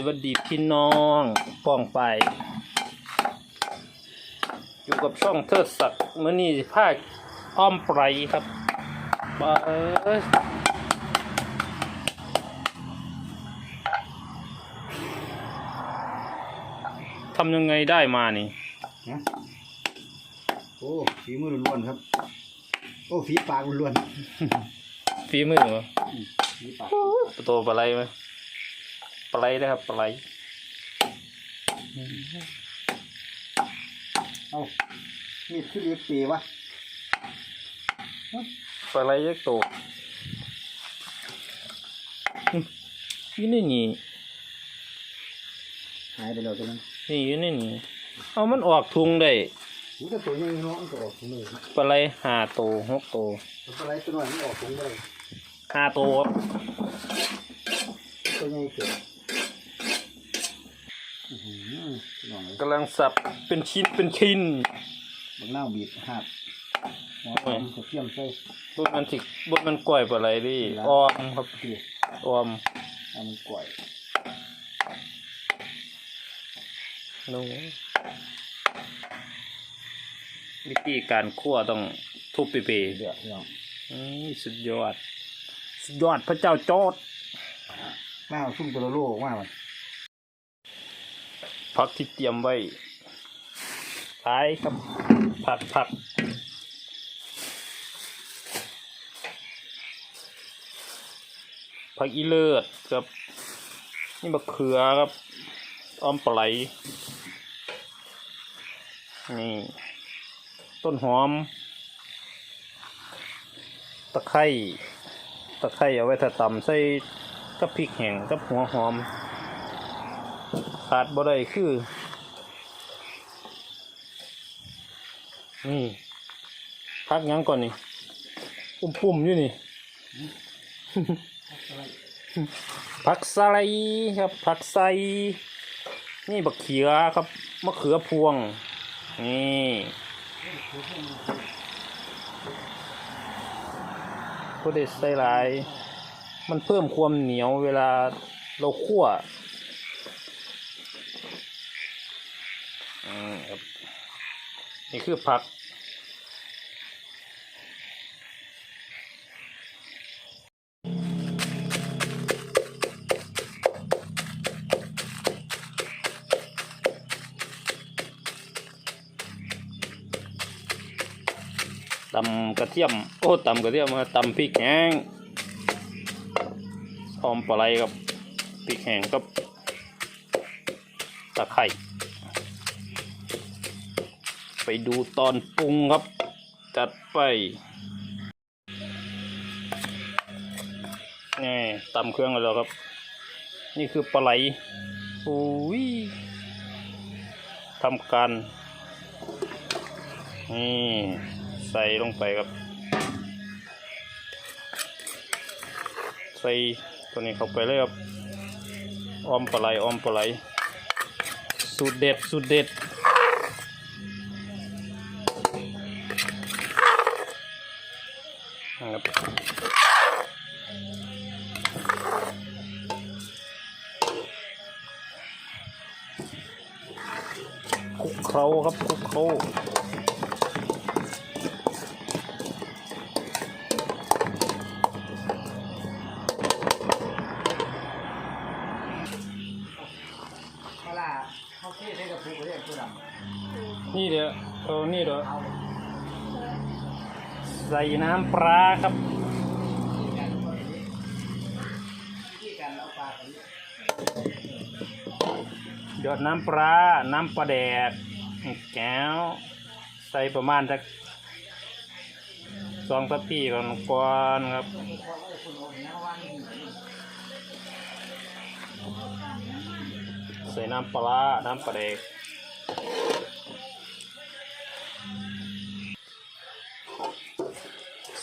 สวัสดีพี่น้องป้องไป อยู่กับช่องเทิดศักดิ์มื่อนี้ภาคอ้อมไพรครับบาเอ้ยทำยังไงได้มานี่นะโอ้ฝีมือล้วนๆครับ โอ้ฝีปากล้วนฝีมือเหรอๆฝีปากประตูปลาไหลไหม ปลาไหลนะครับปลาไหลเอ้ามีดคือเรียกเปวะปลาไหลยักษ์โตหึอยู่ในนี่หายไปแล้วตัวนั้นนี่อยู่ในนี่เอามันออกทุงได้นี่ก็ตัวใหญ่เนาะมันก็ออกถุงเลยปลาไหลห้าโตหกโตตัวอะไรตัวน้อยมันออกถุงไปเลยห้าโตครับตัวใหญ่เกิดอื้อหือ น้องเลยกำลังสับเป็นชิ้นเป็นชิ้นบางหน้าบีบหักหัวหอมกระเทียมใส่บนมันถิบนมันก่อยปลาไหลดิออมครับเกลือออมเอามันก่อยนูวิธีการคั่วต้องทุบเปเปเดือดพี่น้องๆนี่สุดยอด สุดยอดพระเจ้าโจอดหน้าซุ่มตัวละโลออกมามัน ผักที่เตรียมไว้ท้ายครับ ผักผักผักอีเลิศครับ นี่มะเขือครับ อ้อมปลาไหลนี่ ต้นหอม ตะไคร้ตะไคร้เอาไว้ถ้าตำใส่กับพริกแห้งกับหัวหอม ขาดบ่ได้คือ นี่พักยังก่อนนี่ปุ่มปุ่มๆอยู่นี่ ผักไซครับผักไซนี่บักเขือครับมะเขือพวง นี่ก็ได้ใส่หลาย มันเพิ่มความเหนียวเวลาเราคั่ว อืมครับ นี่คือผัก ตำกระเทียม โอ้ตำกระเทียมมาตำพริกแห้งหอมปลาไหลกับพริกแห้งกับตะไคร้ ไปดูตอนปรุงครับ จัดไปนี่ตำเครื่องกันแล้วครับ นี่คือปลาไหลโอ้ยทำการนี่ใส่ลงไปครับ ใส่ตัวนี้เข้าไปเลยครับออมปลาไหลออมปลาไหลสูตรเด็ดสูตรเด็ด ครับคลุกเคล้าครับคลุกเคล้าเวลาเขาเทใส่กระปุกเรียกตัวดำนี่เดี๋ยวเอานี่เดี๋ยว ใส่น้ำปลาครับหยดน้ำปลา น้ำปลาแดกแก้ว ใส่ประมาณสักสองทัพพีก่อนก่อนครับใส่น้ำปลา น้ำปลาแดก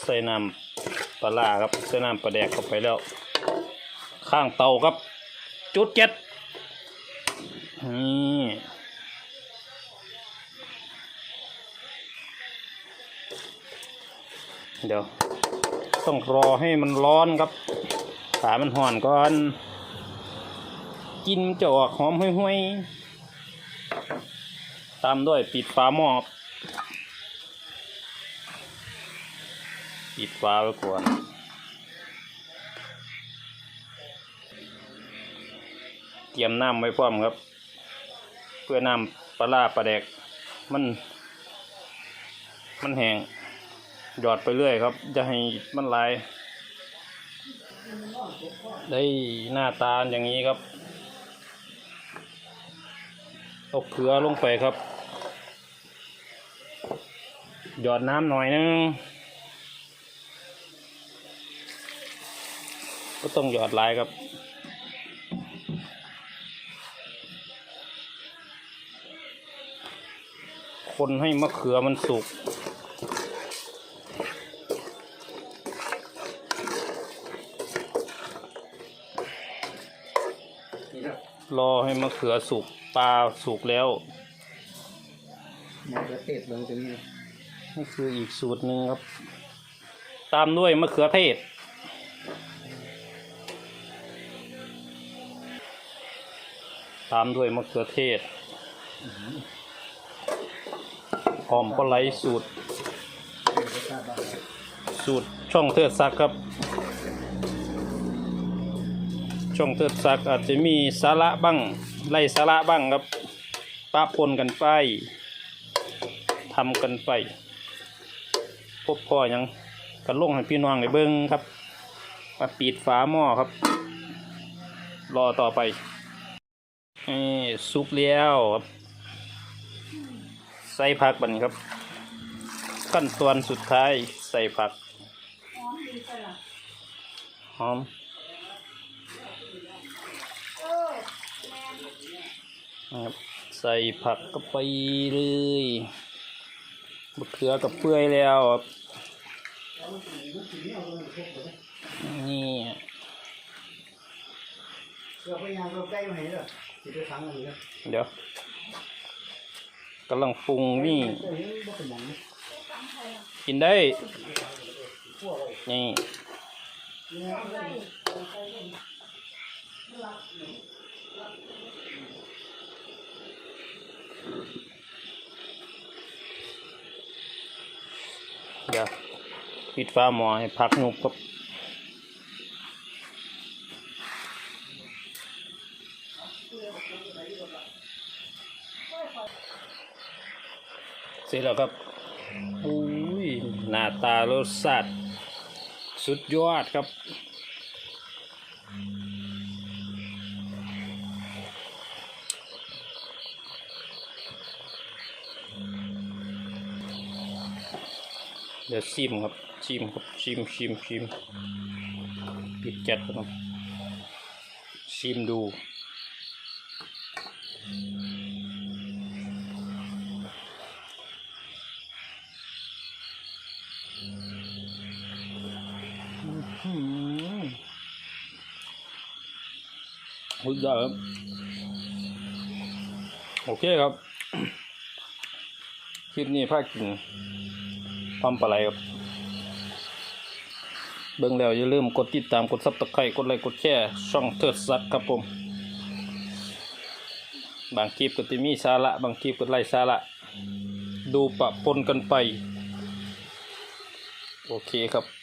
ใส่น้ำปลาครับ ใส่น้ำปลาแดกเข้าไปแล้ว ข้างเตาครับ จุดเจ็ดนี่เดี๋ยว ต้องรอให้มันร้อนครับขามันห่อนก่อนกินจะออกหอมห้วยๆตามด้วยปิดฝาหม้อครับ ปิดฝาไว้ก่อนเตรียมน้ำไว้พร้อมครับ เพื่อน้ำปลาร้าปลาแดก มัน มันแห้งหยอดไปเรื่อยครับ จะให้มันลาย ได้หน้าตาอย่างนี้ครับเอาเกลือลงไปครับ หยอดน้ำหน่อยนึง ก็ต้องหยอดหลายครับ คนให้มะเขือมันสุกนี่ครับรอให้มะเขือสุกปลาสุกแล้วมะเขือเทศลงตรงนี้นะนี่คืออีกสูตรหนึ่งครับ ตามด้วยมะเขือเทศ ตามด้วยมะเขือเทศหอมปลาไหลสูตรรสชาติบ้างสูตรช่องเทิดซักครับ ช่องเทิดซักอาจจะมีสาระบ้างไล่สาระบ้างครับป้าปนกันไปทำกันไป พบพ่อหยังกันลงให้พี่น้องได้เบิ้งครับมาปิดฝาหม้อครับ รอต่อไป นี่ซุปแล้วครับใส่ผักบันครับ ขั้นตอนสุดท้ายใส่ผักหอมครับใส่ผักก็ไปเลยมะเขือกับเปื่อยแล้วครับนี่ เสือพยายามเราใกล้มาให้เลยสิไปฟังกันเลยเดี๋ยวกำลังปรุงนี่เดี๋ยวนี้บ่เป็นหยังนะกินได้ นี่เดี๋ยวปิดฟ้าหมอให้พักนุบกับ ร็จแล้วครับอุ้ยหน้าตารสชาติสุดยอดครับเดี๋ยวชิมครับชิมครับชิมชิมชิมปิดแก๊สครับชิมดู สุดยอดครับ โอเคครับ คลิปนี้พากินความปลาไหลครับ เบิ่งแล้วอย่าลืมกดติดตามกดซับสไครต์กดไลค์กดแชร์ช่องเทิดซัดครับผม บางคลิปก็จะมีสาระ บางคลิปก็ไร้สาระ ดูปะปนกันไป โอเคครับ